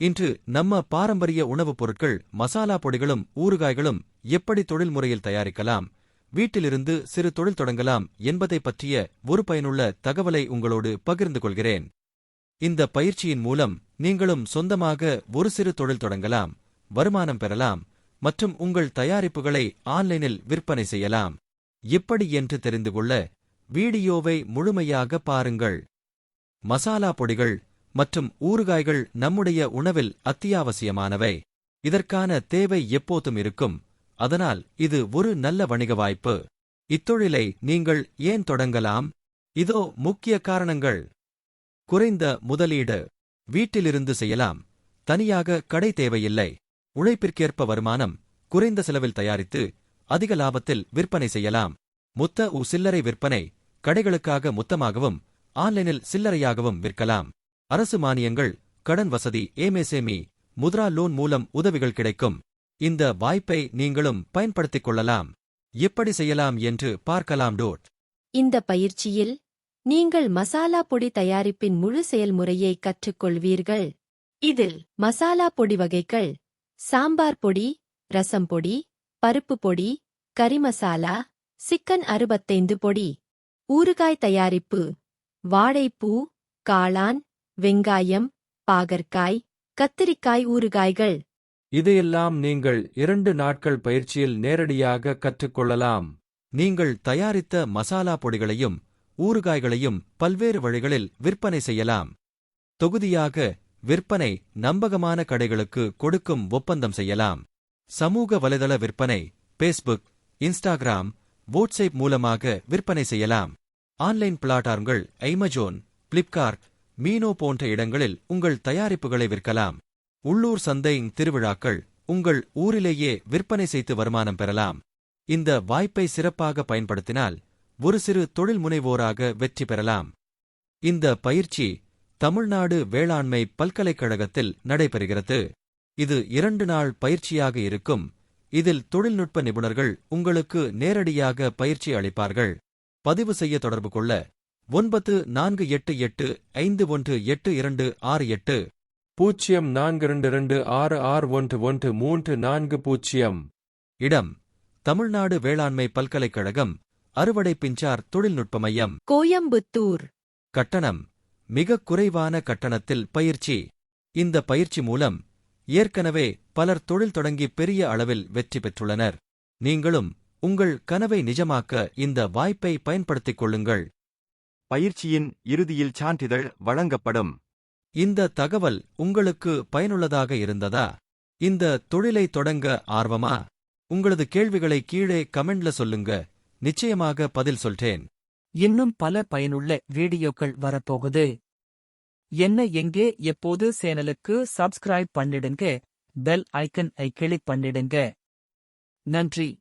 இன்று நம்ம பாரம்பரிய உணவுப் பொருட்கள் மசாலா பொடிகளும் ஊறுகாய்களும் எப்படி தொழில்முறையில் தயாரிக்கலாம் வீட்டிலிருந்து சிறு தொழில் தொடங்கலாம் என்பதை பற்றிய ஒரு பயனுள்ள தகவலை உங்களோடு பகிர்ந்து கொள்கிறேன். இந்த பயிற்சியின் மூலம் நீங்களும் சொந்தமாக ஒரு சிறு தொழில் தொடங்கலாம் வருமானம் பெறலாம் மற்றும் உங்கள் தயாரிப்புகளை ஆன்லைனில் விற்பனை செய்யலாம். எப்படி என்று தெரிந்து கொள்ள வீடியோவை முழுமையாக பாருங்கள். மசாலா பொடிகள் மற்றும் ஊறுகாய்கள் நம்முடைய உணவில் அத்தியாவசியமானவை. இதற்கான தேவை எப்போதும் இருக்கும். அதனால் இது ஒரு நல்ல வணிக வாய்ப்பு. இத்தொழிலை நீங்கள் ஏன் தொடங்கலாம்? இதோ முக்கிய காரணங்கள். குறைந்த முதலீடு. வீட்டிலிருந்து செய்யலாம். தனியாக கடை தேவையில்லை. உழைப்பிற்கேற்ப வருமானம். குறைந்த செலவில் தயாரித்து அதிக லாபத்தில் விற்பனை செய்யலாம். முத்த உ சில்லறை விற்பனை கடைகளுக்காக மொத்தமாகவும் ஆன்லைனில் சில்லறையாகவும் விற்கலாம். அரசு மானியங்கள் கடன் வசதி ஏமேசேமி முத்ரா லோன் மூலம் உதவிகள் கிடைக்கும். இந்த வாய்ப்பை நீங்களும் பயன்படுத்திக் கொள்ளலாம். எப்படி செய்யலாம் என்று பார்க்கலாம் டோட். இந்த பயிற்சியில் நீங்கள் மசாலா பொடி தயாரிப்பின் முழு செயல்முறையை கற்றுக்கொள்வீர்கள். இதில் மசாலா பொடி வகைகள் சாம்பார் பொடி ரசம் பொடி பருப்பு பொடி கறி மசாலா சிக்கன் அறுபத்தைந்து பொடி ஊறுகாய் தயாரிப்பு வாழைப்பூ காளான் வெங்காயம் பாகற்காய் கத்திரிக்காய் ஊறுகாய்கள். இதையெல்லாம் நீங்கள் இரண்டு நாட்கள் பயிற்சியில் நேரடியாக கற்றுக்கொள்ளலாம். நீங்கள் தயாரித்த மசாலா பொடிகளையும் ஊறுகாய்களையும் பல்வேறு வழிகளில் விற்பனை செய்யலாம். தொகுதியாக விற்பனை நம்பகமான கடைகளுக்கு கொடுக்கும் ஒப்பந்தம் செய்யலாம். சமூக வலைதள விற்பனை பேஸ்புக் இன்ஸ்டாகிராம் வாட்ஸ்அப் மூலமாக விற்பனை செய்யலாம். ஆன்லைன் பிளாட்ஃபார்ம்கள் ஐமஜோன் பிளிப்கார்ட் மீனோ போன்ற இடங்களில் உங்கள் தயாரிப்புகளை விற்கலாம். உள்ளூர் சந்தை திருவிழாக்கள் உங்கள் ஊரிலேயே விற்பனை செய்து வருமானம் பெறலாம். இந்த வாய்ப்பை சிறப்பாக பயன்படுத்தினால் ஒரு சிறு தொழில் முனைவோராக வெற்றி பெறலாம். இந்த பயிற்சி தமிழ்நாடு வேளாண்மை பல்கலைக்கழகத்தில் நடைபெறுகிறது. இது இரண்டு நாள் பயிற்சியாக இருக்கும். இதில் தொழில்நுட்ப நிபுணர்கள் உங்களுக்கு நேரடியாக பயிற்சி அளிப்பார்கள். பதிவு செய்ய தொடர்பு கொள்ள ஒன்பது நான்கு எட்டு எட்டு ஐந்து ஒன்று எட்டு இரண்டு ஆறு எட்டு. பூஜ்ஜியம் நான்கு இரண்டு இரண்டு ஆறு ஆறு ஒன்று ஒன்று மூன்று நான்கு பூஜ்ஜியம் இடம் தமிழ்நாடு வேளாண்மை பல்கலைக்கழகம் அறுவடை பிஞ்சார் தொழில்நுட்ப மையம். கோயம்புத்தூர். கட்டணம் மிகக் குறைவான கட்டணத்தில் பயிற்சி. இந்த பயிற்சி மூலம் ஏற்கனவே பலர் தொழில் தொடங்கி பெரிய அளவில் வெற்றி பெற்றுள்ளனர். நீங்களும் உங்கள் கனவை நிஜமாக்க இந்த வாய்ப்பை பயன்படுத்திக் கொள்ளுங்கள். பயிற்சியின் இறுதியில் சான்றிதழ் வழங்கப்படும். இந்த தகவல் உங்களுக்கு பயனுள்ளதாக இருந்ததா? இந்த தொழிலை தொடங்க ஆர்வமா? உங்களது கேள்விகளை கீழே கமெண்ட்ல சொல்லுங்க. நிச்சயமாக பதில் சொல்றேன். இன்னும் பல பயனுள்ள வீடியோக்கள் வரப்போகுது. என்ன எங்கே எப்போது சேனலுக்கு சப்ஸ்கிரைப் பண்ணிடுங்க. பெல் ஐக்கன் ஐ கிளிக் பண்ணிடுங்க. நன்றி.